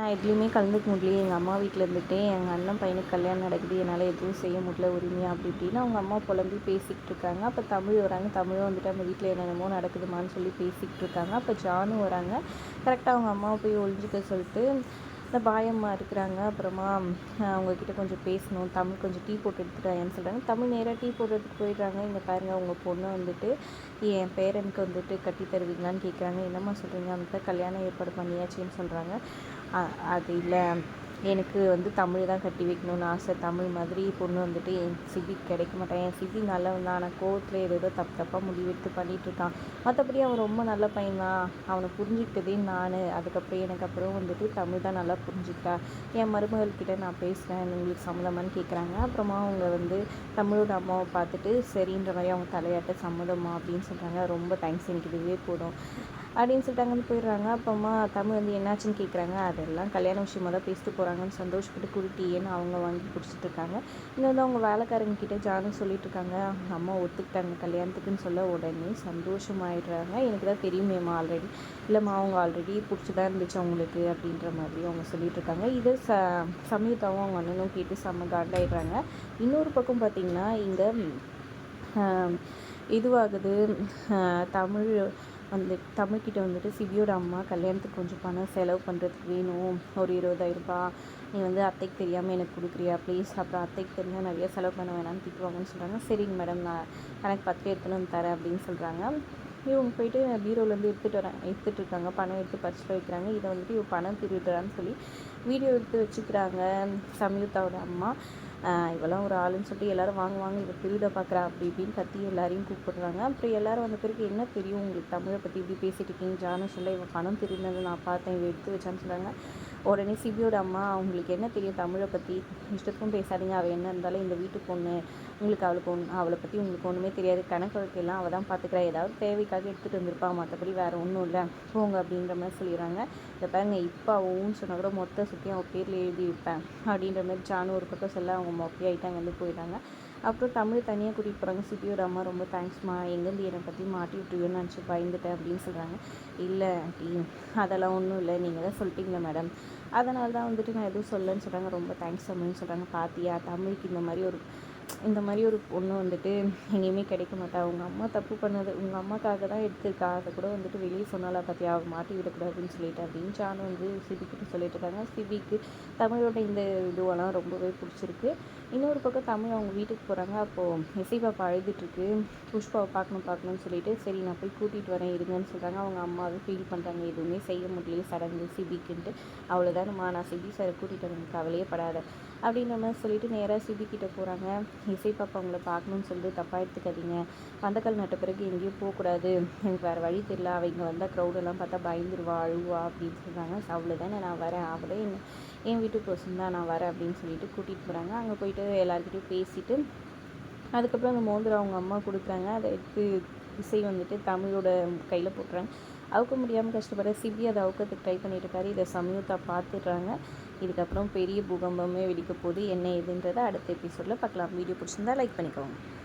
நான் எதுலேயுமே கலந்துக்க முடியல. எங்கள் அம்மா வீட்டில் இருந்துகிட்டே எங்கள் அண்ணன் பையனுக்கு கல்யாணம் நடக்குது. என்னால் எதுவும் செய்ய முடியல உரிமையாக அப்படி இப்படின்னு அவங்க அம்மா புலம்பி பேசிக்கிட்டு இருக்காங்க. அப்போ தமிழ் வராங்க. தமிழும் வந்துட்டு அவங்க வீட்டில் என்னென்னமோ நடக்குதுமான்னு சொல்லி பேசிக்கிட்டு இருக்காங்க. அப்போ ஜானும் வராங்க. கரெக்டாக அவங்க அம்மாவை போய் ஒழிஞ்சிக்க சொல்லிட்டு இந்த பாயம்மா இருக்கிறாங்க. அப்புறமா அவங்கக்கிட்ட கொஞ்சம் பேசணும். தமிழ் கொஞ்சம் டீ போட்டு எடுத்துட்டாங்கன்னு சொல்கிறாங்க தமிழ் நேராக டீ போடுறதுக்கு போயிடுறாங்க. இங்கே பாருங்கள் உங்கள் பொண்ணு வந்துட்டு என் பேரனுக்கு வந்துட்டு கட்டி தருவீங்களான்னு கேட்குறாங்க என்னம்மா சொல்கிறீங்க அந்த கல்யாணம் ஏற்பாடு பண்ணியாச்சுன்னு சொல்கிறாங்க அது இல்லை. எனக்கு வந்து தமிழ் தான் கட்டி வைக்கணும்னு ஆசை. தமிழ் மாதிரி பொண்ணு வந்துட்டு என் சிபி கிடைக்க மாட்டேன். என் சிபி நல்லவன் தான். ஆனால் கோவத்தில் ஏதோ தப்பு தப்பாக முடிவெடுத்து பண்ணிகிட்டு இருக்கான். மற்றபடி அவன் ரொம்ப நல்ல பையன் தான். அவனை புரிஞ்சுக்கிட்டதே நான். அதுக்கப்புறம் எனக்கு அப்புறம் வந்துட்டு தமிழ் தான் நல்லா புரிஞ்சுக்கிட்டா. என் மருமகள்கிட்ட நான் பேசுகிறேன் உங்களுக்கு சம்மதமானு கேட்குறாங்க அப்புறமா அவங்க வந்து தமிழோட அம்மாவை பார்த்துட்டு சரின்ற மாதிரி அவங்க தலையாட்ட சம்மதமா அப்படின்னு சொல்கிறாங்க ரொம்ப தேங்க்ஸ் எனக்கு இதுவே போதும். அப்படின்னு சொல்லிட்டு அங்கேருந்து போயிடுறாங்க. அப்பமா தமிழ் வந்து என்னாச்சுன்னு கேட்குறாங்க அதெல்லாம் கல்யாண விஷயமாக தான் பேசிட்டு போகிறாங்கன்னு சந்தோஷப்பட்டு குருட்டியேன்னு அவங்க வாங்கி குடிச்சிட்டு இருக்காங்க. இன்னும் வந்து அவங்க வேலைக்காரங்க கிட்டே ஜானும் சொல்லிட்டு இருக்காங்க. அவங்க அம்மா ஒத்துக்கிட்டாங்க கல்யாணத்துக்குன்னு சொல்ல உடனே சந்தோஷமாயிடுறாங்க. எனக்கு தான் தெரியுமேம்மா ஆல்ரெடி இல்லைம்மா அவங்க ஆல்ரெடி பிடிச்சி தான் இருந்துச்சு அவங்களுக்கு அப்படின்ற மாதிரி அவங்க சொல்லிட்டு இருக்காங்க. இது ச சமயத்தாவும் அவங்க அண்ணனும் கேட்டு செம்ம காண்டாயிடுறாங்க. இன்னொரு பக்கம் பார்த்திங்கன்னா இங்கே இதுவாகுது. தமிழ் வந்து தமிழ்கிட்ட வந்துட்டு சிவியோட அம்மா கல்யாணத்துக்கு கொஞ்சம் பணம் செலவு பண்ணுறதுக்கு வேணும். ஒரு இருபதாயிரரூபா. நீ வந்து அத்தைக்கு தெரியாமல் எனக்கு கொடுக்குறியா? ப்ளீஸ் அப்புறம் அத்தைக்கு தெரிஞ்சால் நிறைய செலவு பண்ண வேணாம்னு திட்டுவாங்கன்னு சொல்கிறாங்க சரிங்க மேடம் நான் கணக்கு பத்து எடுத்துன்னு வந்து தரேன் அப்படின்னு சொல்கிறாங்க இவங்க போயிட்டு பீரோலேருந்து எடுத்துகிட்டு வரேன் எடுத்துகிட்டு இருக்காங்க. பணம் எடுத்து பரிசில் வைக்கிறாங்க. இதை வந்துட்டு இவ பணம் திருடுறான்னு சொல்லி வீடியோ எடுத்து வச்சுக்கிறாங்க. சம்யுக்தாவோட அம்மா. இவெல்லாம் ஒரு ஆளுன்னு சொல்லிட்டு எல்லோரும் வாங்க வாங்க இவள் திருட பார்க்குறா அப்படி இப்படின்னு கத்தி எல்லாரையும் கூப்பிடுறாங்க. அப்புறம் எல்லோரும் வந்த பிறகு என்ன தெரியும் உங்களுக்கு? தமிழை பற்றி இப்படி பேசிட்டு இருக்கீங்க ஜானு சொல்ல இவன் பணம் தெரிந்தது நான் பார்த்தேன் இவ எடுத்து வச்சான்னு சொல்கிறாங்க உடனே சிபியோட அம்மா அவங்களுக்கு என்ன தெரியும் தமிழை பற்றி இஷ்டத்துக்கும் பேசாதீங்க அவள் என்ன இருந்தாலும் இந்த வீட்டு பொண்ணு உங்களுக்கு அவளுக்கு ஒன்று அவளை பற்றி உங்களுக்கு ஒன்றுமே தெரியாது. கணக்கு வழக்கெல்லாம் அவள் தான் பார்த்துக்கிறா ஏதாவது தேவைக்காக எடுத்துகிட்டு வந்திருப்பா மற்றபடி வேறு ஒன்றும் இல்லை. போங்க அப்படின்ற மாதிரி சொல்லிடுறாங்க. இதை பாருங்க இப்போ அவன் சொன்னால் கூட மொத்த சுற்றி அவன் பேரில் எழுதி வைப்பேன் அப்படின்ற மாதிரி ஜானு ஒரு பக்கம் சொல்ல அவங்க மொக்கையாயிட்டாங்க ஆகிட்டாங்க வந்து போயிட்டாங்க. அப்புறம் தமிழ் தனியாக கூட்டிகிட்டு போகிறாங்க சிபியோட அம்மா ரொம்ப தேங்க்ஸ்மா எங்கேருந்து என்னை பற்றி மாட்டி விட்டுருவேன்னு நினச்சி பயந்துட்டேன் அப்படின்னு சொல்கிறாங்க இல்லை ஆண்டி. அதெல்லாம் ஒன்றும் இல்லை. நீங்கள் தான் சொல்லிட்டீங்களா மேடம் அதனால தான் வந்துட்டு நான் எதுவும் சொல்லலைன்னு சொல்கிறாங்க ரொம்ப தேங்க்ஸ் அப்படின்னு சொல்கிறாங்க பாத்தியா? தமிழுக்கு இந்த மாதிரி ஒரு இந்த மாதிரி ஒரு பொண்ணு வந்துட்டு எங்கேயுமே கிடைக்க மாட்டா. அவங்க அம்மா தப்பு பண்ணது உங்கள் அம்மாக்காக தான் எடுத்திருக்கா. அதை கூட வந்துட்டு வெளியே சொன்னாலா பார்த்தியா அவள் மாட்டி விடக்கூடாதுன்னு சொல்லிட்டு. அப்படின்னு ஜானு வந்து சிபிக்கிட்ட சொல்லிட்டு இருக்காங்க. சிபிக்கு தமிழோட இந்த இதுவெல்லாம் ரொம்பவே பிடிச்சிருக்கு. இன்னொரு பக்கம் தமிழ் அவங்க வீட்டுக்கு போகிறாங்க அப்போது இசை பாப்பா அழுதுட்டுருக்கு புஷ்பாவை பார்க்கணும் பார்க்கணும்னு சொல்லிட்டு சரி நான் போய் கூட்டிகிட்டு வரேன் இருங்கன்னு சொல்கிறாங்க அவங்க அம்மாவே ஃபீல் பண்ணுறாங்க எதுவுமே செய்ய முடியல. சடங்கு சிபிக்குன்ட்டு. அவ்வளோதானம்மா நான் சிபி சாரை கூட்டிகிட்டு வரேன் கவலையே படாத. அப்படின்ற மாதிரி சொல்லிட்டு நேராக சிபி கிட்டே போகிறாங்க இசை பாப்பா அவங்கள பார்க்கணும்னு சொல்லிட்டு தப்பாக எடுத்துக்காதீங்க. பந்தக்கல் நட்ட பிறகு எங்கேயும் போகக்கூடாது. எனக்கு வேறு வழி தெரியல. அவள் இங்கே வந்தால் க்ரௌடெல்லாம் பார்த்தா பயந்துருவா அழுவா அப்படின்னு சொல்கிறாங்க அவ்வளோதானே நான் வரேன். அவளே என் வீட்டு பர்சன் தான் நான் வரேன் அப்படின்னு சொல்லிட்டு கூட்டிகிட்டு போகிறாங்க அங்கே போயிட்டு எல்லாருக்கிட்டையும் பேசிவிட்டு அதுக்கப்புறம் அந்த மோந்திரம் அவங்க அம்மா கொடுக்குறாங்க. அதை எடுத்து இசை வந்துட்டு தமிழோட கையில் போட்டுறாங்க. அவுக்க முடியாமல் கஷ்டப்படுற சிபி அதை அவுக்கிறதுக்கு ட்ரை பண்ணிட்டு இருக்காரு. இதை சமயத்தை பார்த்துடுறாங்க. இதுக்கப்புறம் பெரிய பூகம்பமே வெடிக்க போகுது என்ன ஏதுன்றதை அடுத்த எபிசோடில் பார்க்கலாம். வீடியோ பிடிச்சிருந்தா லைக் பண்ணிக்கோங்க.